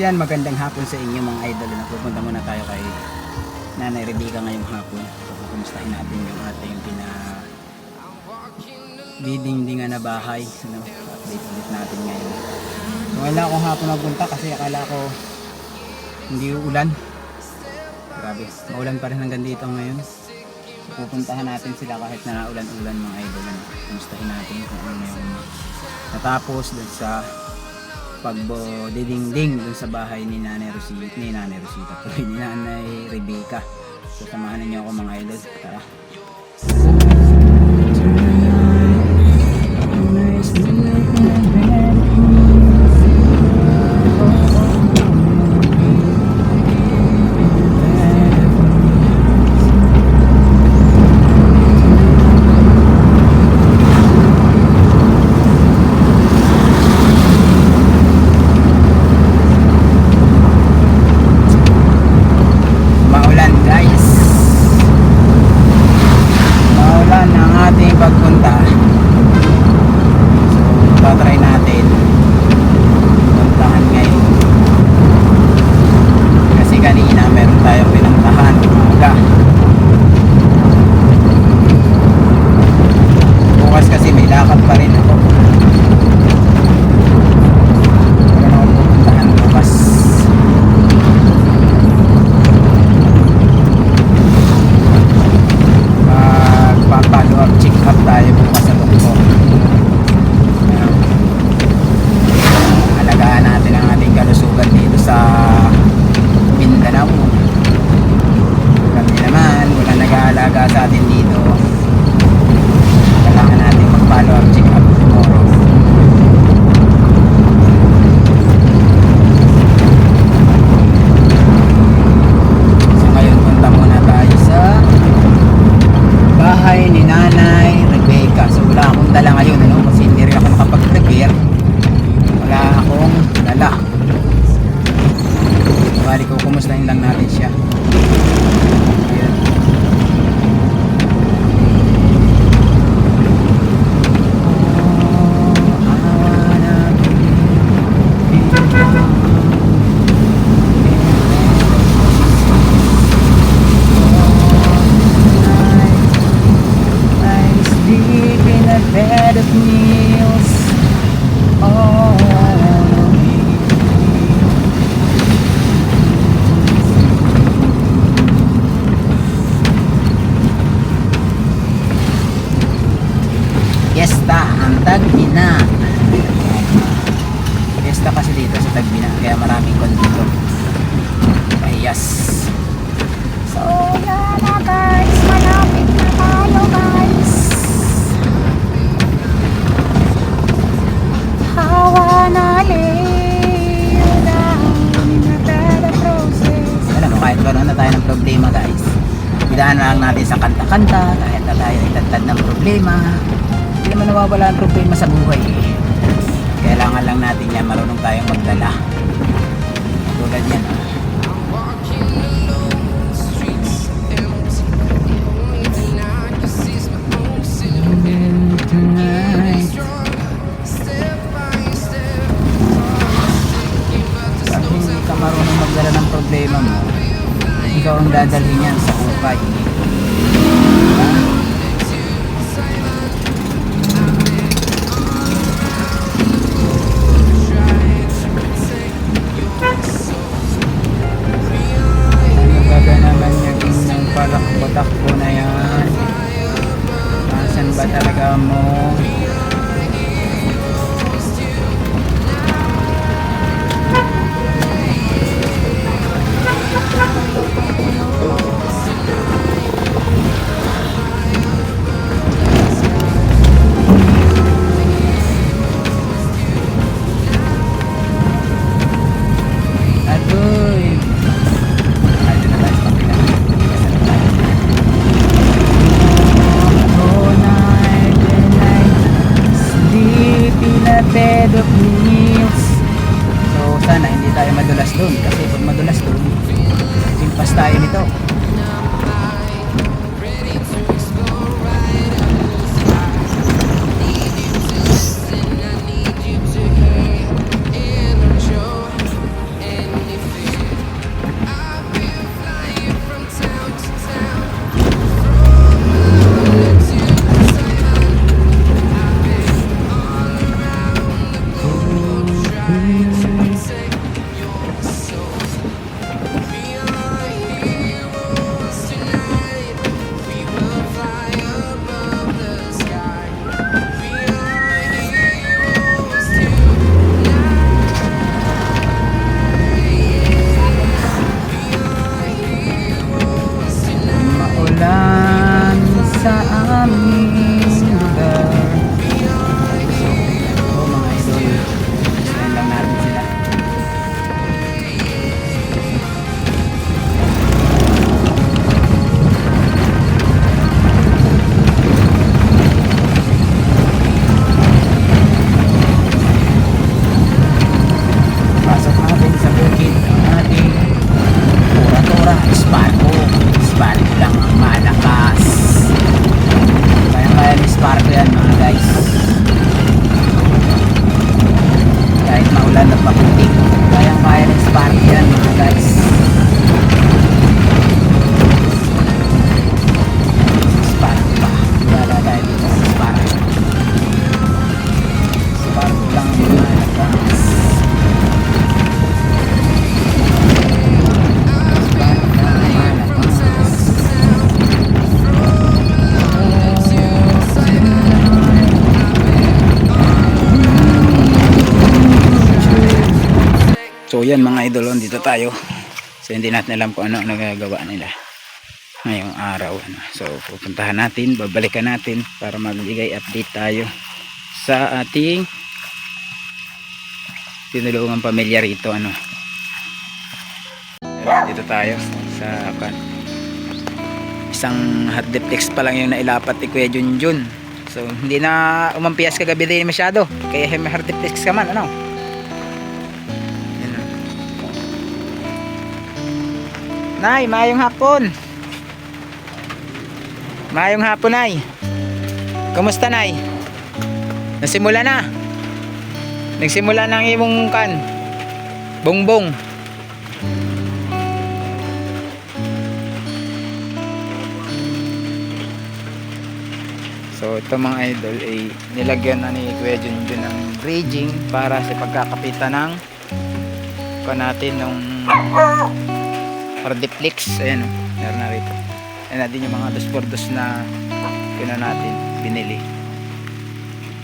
yan, magandang hapon sa inyo mga idol. Pupunta muna tayo kay Nanay Rebecca ngayong hapon. So, kukumustahin natin yung ating pina didingdingan na bahay. Ano, update ulit natin ngayon. So, wala akong hapon magpunta kasi akala ko hindi uulan. Grabe, maulan pa rin hanggang dito ngayon. So, pupuntahan natin sila kahit na naulan-ulan mga idol. Ano, kumustahin natin kung ano yung natapos dun sa pagbo didingding dun sa bahay ni Nanay Rosita, ni Nanay Rosita, ni Nanay Rebecca. So samahan niyo ako mga idol. Tara. of meals natin sa kanta-kanta kahit na tayo nagtagtad ng problema. Hindi naman nawawala ang problema sa buhay eh. Kailangan lang natin yan marunong tayong magdala. Tulad yan. marunong magdala ng problema mo, ikaw ang dadalhin yan sa ukay. balik na. So yan mga idol, dito tayo. So hindi natin alam kung ano nagagawa nila ngayong araw. Ano. So pupuntahan natin, babalikan natin para magbigay update tayo sa ating tinulungan pamilya rito. Ano. Dito tayo sa kan isang hot duplex pa lang yung nailapat ni Kuya Junjun. So hindi na umampias kagabi din masyado. Kaya hot duplex ka man. Ano? Nay, mayong hapon. Mayong hapon, Nay. Kumusta, Nay? Nasimula na. Nagsimula na ang imong kan. Bongbong. So ito mga idol ay nilagyan na ni Kuya Junjun ng bridging para sa pagkakapitan ng ko natin nung Hardiplex ayan o. Meron na rito. Ayan natin yung mga dos por dos na kina natin binili.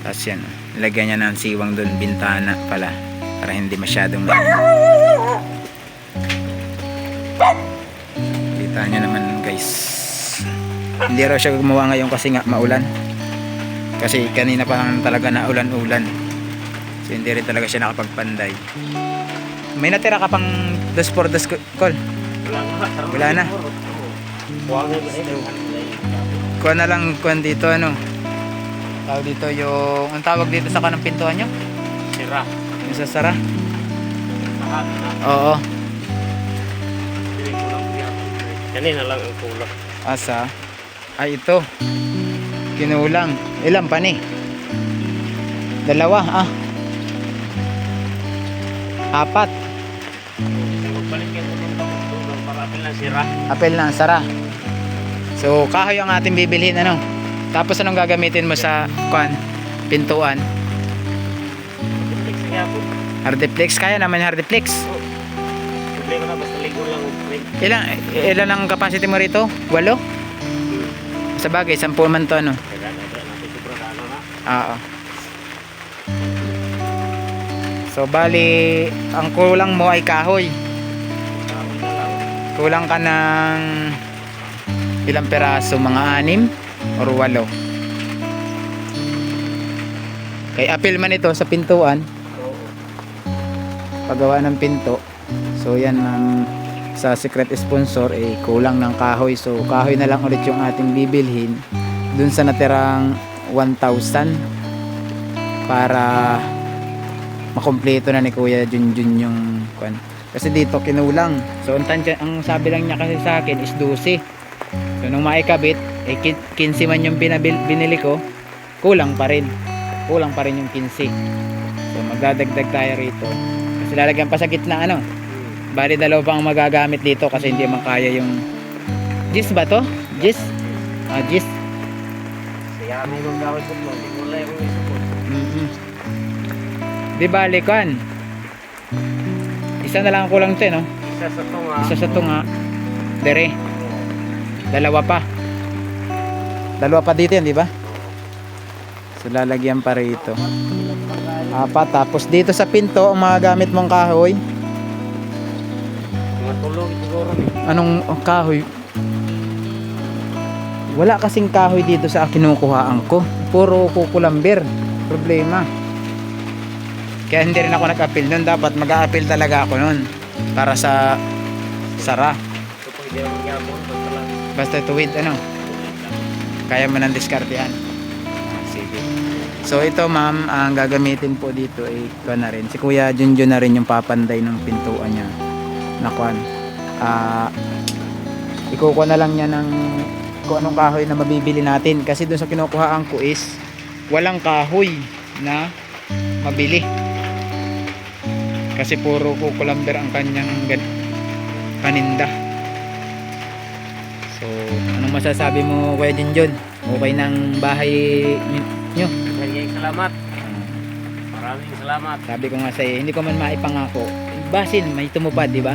Tapos yan o. Nilagyan niya ng siwang doon bintana pala. Para hindi masyadong kita niya naman guys. Hindi raw siya gumawa ngayon kasi nga maulan. Kasi kanina pa lang talaga na ulan-ulan so hindi rin talaga siya nakapagpanday. May natira ka pang dos por dos call wala na. Kuha na lang kuha dito ano? Tawag dito yung ang tawag dito sa kanang pintuan nyo? Sira. yung sa sara? Oo. Kanina lang ang kulang. asa? Ay ito. Kinulang. Ilan pa ni? Dalawa ah. Apat lang sira. apel na sara. So kahoy ang ating bibilhin ano? Tapos anong gagamitin mo sa kuan pintuan? Fix nga po. hardiplex? Kaya naman hardiplex. Problema na basta ligo lang ilan ilan ang capacity mo rito? Walo? Sa bagay sampu man to ano? Na na na. oo. So bali ang kulang mo ay kahoy. na. Kulang ka ng ilang peraso mga anim or walo? Kay apil man ito sa pintuan. Paggawa ng pinto. So yan ang sa secret sponsor eh kulang ng kahoy. So kahoy na lang ulit yung ating bibilhin. Dun sa natirang 1,000 para makompleto na ni Kuya Junjun yung kwan. Kasi dito kinulang. So ang, tansya, ang sabi lang niya kasi sa akin is 12. So nung maikabit, eh kin- 15 man yung binabil, binili ko, kulang pa rin. Kulang pa rin yung 15. So magdadagdag tayo rito. Kasi lalagyan pa sa gitna ano. Bali dalawa pa ang magagamit dito kasi hindi man kaya yung Gis ba to? Gis? Ah, gis. Kaya may kong gawin po mo. Hindi ko lang yung isupot. mm Di bali kan. Isa na lang ang kulang to, eh, no? Isa sa tunga. Isa sa tunga. Dere. Dalawa pa. Dalawa pa dito yan, di ba? So lalagyan pa rito. Apat. Tapos dito sa pinto, ang mga gamit mong kahoy. Mga tulog siguro. Anong oh, kahoy? Wala kasing kahoy dito sa kinukuhaan ko. Puro kukulambir. Problema. Kaya hindi rin ako nag-appeal nun. Dapat mag-a-appeal talaga ako nun. Para sa sara. Basta tuwid ano. Kaya mo nang diskartehan. Sige. So ito ma'am, ang gagamitin po dito ay ito na rin. Si Kuya Junjun na rin yung papanday ng pintuan niya. Na kwan. Ah, ikukuha na lang niya ng kung anong kahoy na mabibili natin kasi doon sa kinukuhaan ko is walang kahoy na mabili kasi puro kukulamber ang kanyang gan- paninda. So anong masasabi mo Kuya Junjun okay ng bahay ninyo Maraming salamat. Maraming salamat. sabi ko nga sa'yo hindi ko man maipangako. Basin may tumupad di ba?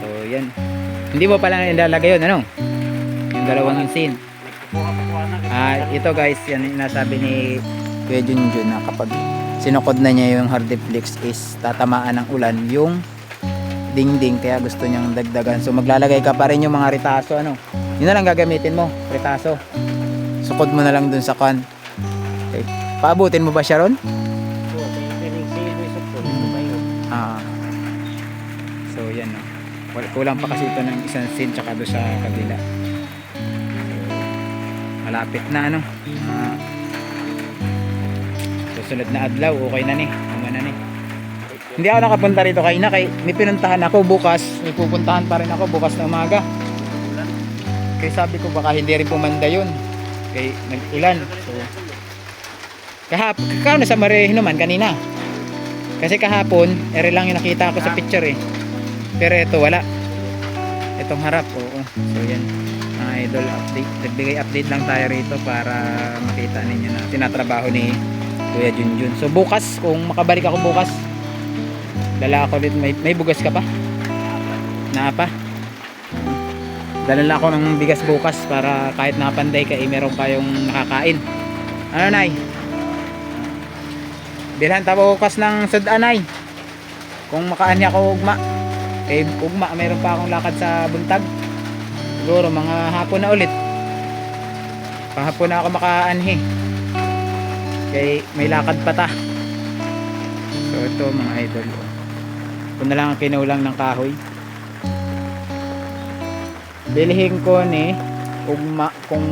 So yan. Hindi mo pala nilalagay yun ano? Yung dalawang insin. Ah, ito guys, yan yung nasabi ni Kuya Junjun na kapag sinukod na niya yung hardiplex is tatamaan ng ulan yung dingding kaya gusto niyang dagdagan. So maglalagay ka pa rin yung mga ritaso ano. Yun na lang gagamitin mo, ritaso. Sukod mo na lang dun sa kan. Okay. Paabutin mo ba siya ron? Ah. So yan no. Kulang pa kasi ito ng isang sin tsaka doon sa kabila. Malapit na ano. Ah, susunod na adlaw, okay na ni. Tama na ni. Hindi ako nakapunta rito kay na kay may pinuntahan ako bukas. May pupuntahan pa rin ako bukas na umaga. Kaya sabi ko baka hindi rin pumanda yun. Kay nag-ulan. So, kahap, kakao na sa Marehino man kanina. Kasi kahapon, ere lang yung nakita ko sa picture eh. Pero ito wala. Itong harap, oo. So yan. Mga idol update. Nagbigay update lang tayo rito para makita ninyo na tinatrabaho ni Kuya Junjun. So bukas, kung makabalik ako bukas, dala ako dito. May, may bugas ka pa? Na pa? Dala ako ng bigas bukas para kahit napanday ka eh, meron kayong nakakain. Ano nay? Bilhan ta bukas ng sudanay. Kung makaan niya ako ugma. Eh ugma mayroon pa akong lakad sa buntag. Siguro mga hapon na ulit. Pahapon na ako makaanhi. Kay may lakad pa ta. So ito mga idol. Ito na lang ang kinulang ng kahoy. Bilhin ko ni ugma kung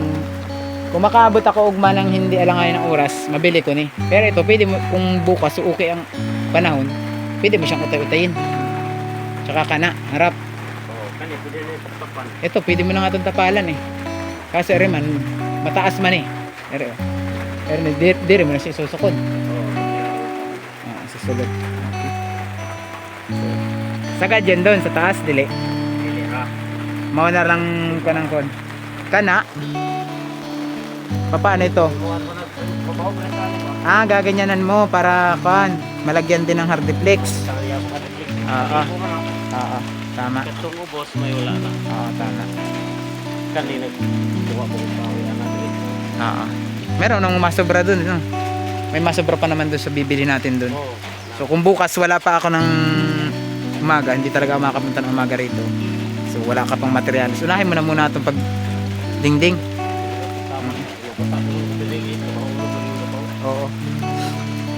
kung makaabot ako ugma ng hindi alanganin ng oras, mabili ko ni. Pero ito, pwede mo, kung bukas okay ang panahon, pwede mo siyang utay-utayin. Tsaka kana, harap. Ito, pwede mo na nga itong tapalan eh. Kasi rin man, mataas man eh. Pero, pero di, di rin mo na siya susukod. Oo, Ah, susulod. Okay. So, sagad yan doon sa taas, dili. pili ka. Mao na lang ka ng kon. Kana. Paano ito? Kuha ano? Ah, gaganyanan mo para kan malagyan din ng hardiplex. Ko na. Ah, ah. Oo, tama. Katong ubos, may wala na. Oo, tama. Kani, nagkuha ko dili. Oo. Meron nang masobra dun, no? May masobra pa naman dun sa bibili natin. Oo. So kung bukas wala pa ako ng umaga, hindi talaga makapunta ng umaga rito. So wala ka pang materialis. Unahin mo na muna itong pag dingding. Oo.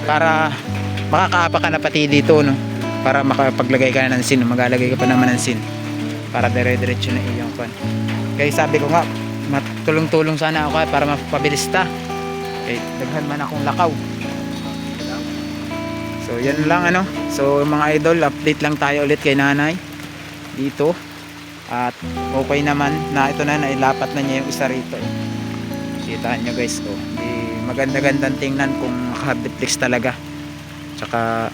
Para makakaapa ka na pati dito, no? Para makapaglagay ka na ng sin, magalagay ka pa naman ng sin. Para dire-diretso na iyong kwan. Kaya sabi ko nga, matulong-tulong sana ako kaya para mapabilis ta. Okay, daghan man akong lakaw. So, yan lang ano. So, mga idol, update lang tayo ulit kay nanay. Dito. At okay naman na ito na, nailapat na niya yung isa rito. Eh. Kita nyo guys, oh. Di maganda-gandang tingnan kung hardiplex talaga. Tsaka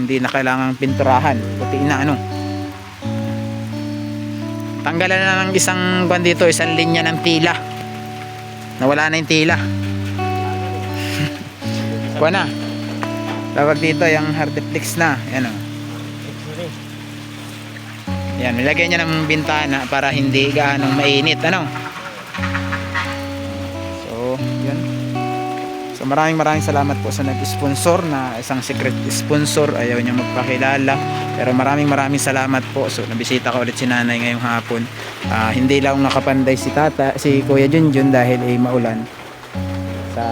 hindi na kailangang pinturahan. Puti na ano. Tanggalan na ng isang buwan dito, isang linya ng tila. Nawala na yung tila. Kuha na. Tawag dito yung hardiplex na. Yan o. Yan, nilagyan niya ng bintana para hindi gaanong mainit. Ano? So, yun. So, maraming maraming salamat po sa nag-sponsor na isang secret sponsor. Ayaw niya magpakilala. Pero maraming maraming salamat po. So, nabisita ko ulit si nanay ngayong hapon. Ah, hindi lang nakapanday si tata, si Kuya Junjun dahil ay maulan. Sa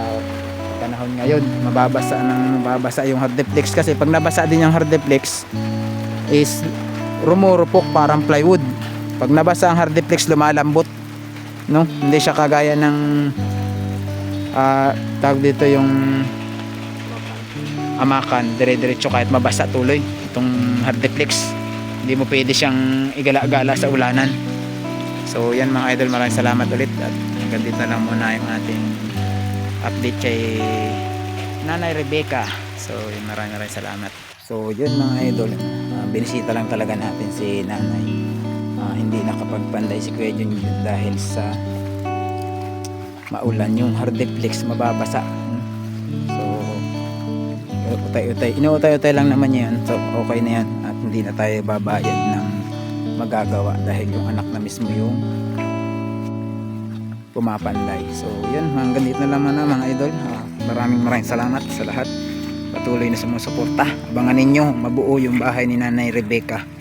panahon ngayon, mababasa ng mababasa yung hardiplex kasi pag nabasa din yung hardiplex is rumurupok parang plywood. Pag nabasa ang hardiplex lumalambot. No? Hindi siya kagaya ng ah tawag dito yung amakan, dire-diretso kahit mabasa tuloy itong hardiplex. Hindi mo pwede siyang igala-gala sa ulanan. So yan mga idol, maraming salamat ulit at hanggang dito lang muna yung ating update kay Nanay Rebecca. So yun, maraming maraming salamat. So yun mga idol, ah, binisita lang talaga natin si Nanay. Ah, hindi nakapagpanday si Kuya Jun dahil sa maulan yung hardiplex mababasa. So utay-utay, inuutay-utay lang naman yan. So okay na yan at hindi na tayo babayad ng magagawa dahil yung anak na mismo yung pumapanday. So yun, hanggang dito na naman na mga idol. Ah, maraming maraming salamat sa lahat. Patuloy na sumusuporta. Abangan ninyo, mabuo yung bahay ni Nanay Rebecca.